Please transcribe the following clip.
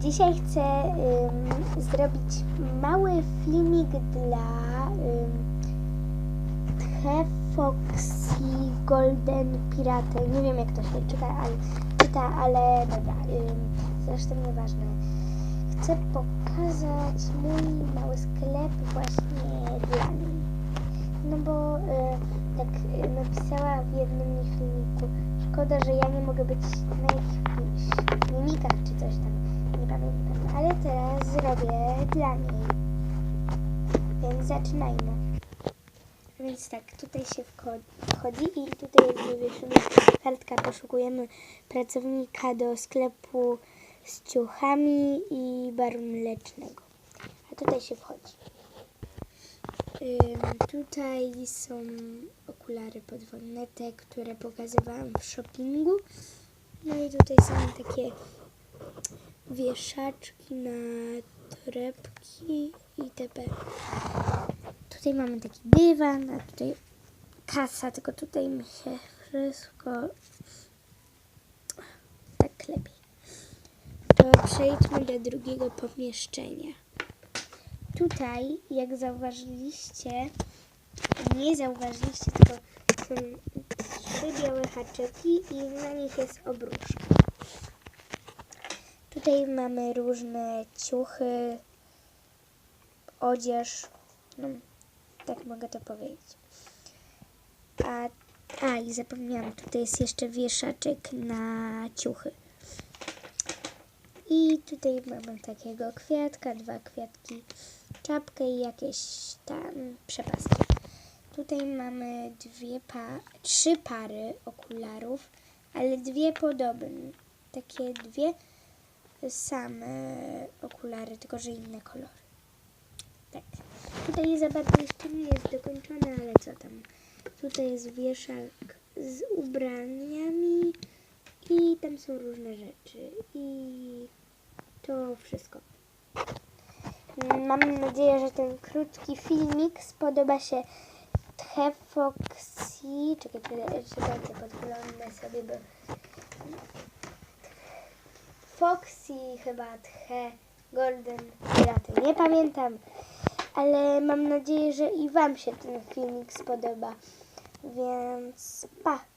Dzisiaj chcę zrobić mały filmik dla ym, Golden Pirate. Nie wiem jak to się czyta, ale, czyta, ale dobra, ym, zresztą nieważne. Chcę pokazać mój mały sklep właśnie dla niej. No bo y, tak y, napisała w jednym mi filmiku, szkoda, że ja nie mogę być na ich czy coś tam, nie pamiętam, ale dla niej. Więc zaczynajmy. Więc tak, tutaj się wchodzi i tutaj jest wywieszona kartka, poszukujemy pracownika do sklepu z ciuchami i baru mlecznego. A tutaj się wchodzi. Tutaj są okulary podwodne, te, które pokazywałam w shoppingu. No i tutaj są takie wieszaczki na torebki itp. Tutaj mamy taki dywan, a tutaj kasa, tylko tutaj mi się wszystko tak lepiej. To przejdźmy do drugiego pomieszczenia. Tutaj, jak zauważyliście, nie zauważyliście, tylko są trzy białe haczyki i na nich jest obruszka. Tutaj mamy różne ciuchy, odzież, no, tak mogę to powiedzieć. A, a i zapomniałam, tutaj jest jeszcze wieszaczek na ciuchy. I tutaj mamy takiego kwiatka, dwa kwiatki, czapkę i jakieś tam przepaski. Tutaj mamy dwie pa trzy pary okularów, ale dwie podobne. Takie dwie same okulary, tylko że inne kolory. Tak. Tutaj za bardzo jeszcze nie jest dokończone, ale co tam. Tutaj jest wieszak z ubraniami i tam są różne rzeczy. I to wszystko. Mam nadzieję, że ten krótki filmik spodoba się Tchefoxy. Czekajcie, czekajcie, podglądnę sobie, bo Foxy chyba Tche Golden Pirate. Nie pamiętam, ale mam nadzieję, że i Wam się ten filmik spodoba. Więc pa!